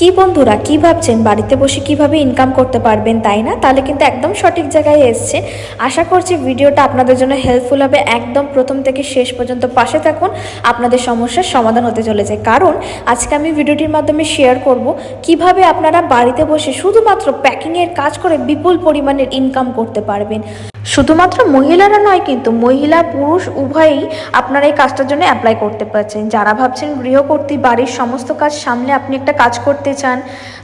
কি বন্ধুরা, কি ভাবছেন? বাড়িতে বসে কীভাবে ইনকাম করতে পারবেন, তাই না? তাহলে কিন্তু একদম সঠিক জায়গায় এসছে। আশা করছি ভিডিওটা আপনাদের জন্য হেল্পফুল হবে। একদম প্রথম থেকে শেষ পর্যন্ত পাশে থাকুন। আপনাদের সমস্যার সমাধান হতে চলেছে। কারণ, আজকে আমি ভিডিওটির মাধ্যমে শেয়ার করব কীভাবে আপনারা বাড়িতে বসে শুধুমাত্র প্যাকিংয়ের কাজ করে বিপুল পরিমাণের ইনকাম করতে পারবেন। শুধুমাত্র মহিলারা নয় কিন্তু মহিলা, পুরুষ উভয়ই আপনারা এই কাজটার জন্য অ্যাপ্লাই করতে পারছেন। যারা ভাবছেন গৃহকর্তী, বাড়ির সমস্ত কাজ সামলে আপনি একটা কাজ করতে চান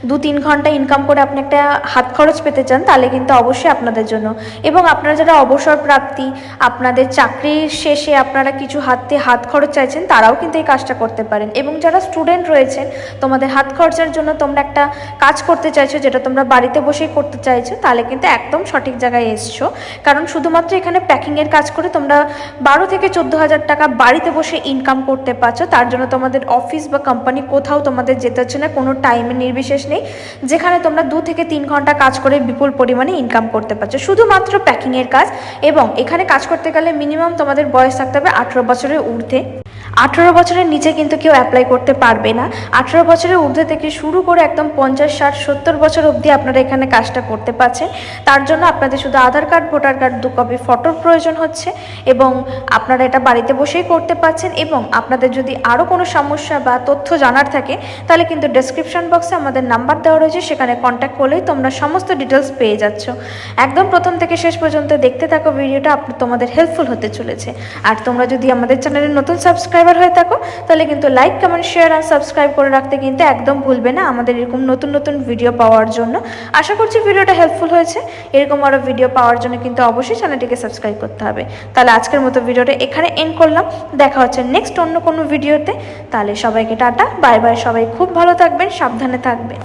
দু তিন ঘণ্টা ইনকাম করে আপনি একটা হাত খরচ পেতে চান, তাহলে কিন্তু অবশ্যই আপনাদের জন্য। এবং আপনারা যারা অবসর প্রাপ্তি, আপনাদের চাকরির শেষে আপনারা কিছু হাতে হাত খরচ চাইছেন, তারাও কিন্তু এই কাজটা করতে পারেন। এবং যারা স্টুডেন্ট রয়েছেন, তোমাদের হাত খরচার জন্য তোমরা একটা কাজ করতে চাইছো, যেটা তোমরা বাড়িতে বসেই করতে চাইছো, তাহলে কিন্তু একদম সঠিক জায়গায় এসছো। কারণ শুধুমাত্র এখানে প্যাকিংয়ের কাজ করে তোমরা বারো থেকে চোদ্দ হাজার টাকা বাড়িতে বসে ইনকাম করতে পারছ। তার জন্য তোমাদের অফিস বা কোম্পানি কোথাও তোমাদের যেতে হচ্ছে না, কোনো টাইমে নির্বিশেষ নেই। যেখানে তোমরা দু থেকে তিন ঘণ্টা কাজ করে বিপুল পরিমাণে ইনকাম করতে পারছ। শুধুমাত্র প্যাকিংয়ের কাজ এবং এখানে কাজ করতে গেলে মিনিমাম তোমাদের বয়স থাকতে হবে আঠেরো বছরের ঊর্ধ্বে। আঠেরো বছরের নিচে কিন্তু কেউ অ্যাপ্লাই করতে পারবে না। আঠেরো বছরের ঊর্ধ্বে থেকে শুরু করে একদম পঞ্চাশ, ষাট, সত্তর বছর অবধি আপনারা এখানে কাজটা করতে পারছেন। তার জন্য আপনাদের শুধু আধার কার্ড, ভোটার কার্ড, দু কপি ফটোর প্রয়োজন হচ্ছে এবং আপনারা এটা বাড়িতে বসেই করতে পারছেন এবং আপনাদের যদি আরও কোনো সমস্যা বা তথ্য জানার থাকে, তাহলে কিন্তু ডেসক্রিপশন বক্সে আমাদের নাম্বার দেওয়া রয়েছে, সেখানে কন্ট্যাক্ট করলেই তোমরা সমস্ত ডিটেলস পেয়ে যাচ্ছ। একদম প্রথম থেকে শেষ পর্যন্ত দেখতে থাকো, ভিডিওটা তোমাদের হেল্পফুল হতে চলেছে। আর তোমরা যদি আমাদের চ্যানেলে নতুন সাবস্ক্রাইবার হয়ে থাকো, তাহলে কিন্তু লাইক কমেন্ট শেয়ার আর সাবস্ক্রাইব করে রাখতে কিন্তু একদম ভুলবে না আমাদের এরকম নতুন নতুন ভিডিও পাওয়ার জন্য। আশা করছি ভিডিওটা হেল্পফুল হয়েছে। এরকম আরও ভিডিও পাওয়ার জন্য কিন্তু অবশ্যই চ্যানেলটিকে সাবস্ক্রাইব করতে হবে। তাহলে আজকের মতো ভিডিওটা এখানে এন্ড করলাম। দেখা হচ্ছে নেক্সট অন্য কোনো ভিডিওতে তাহলে সবাইকে টাটা বাই বাই সবাই। খুব ভালো থাকবেন, সাবধানে থাকবেন।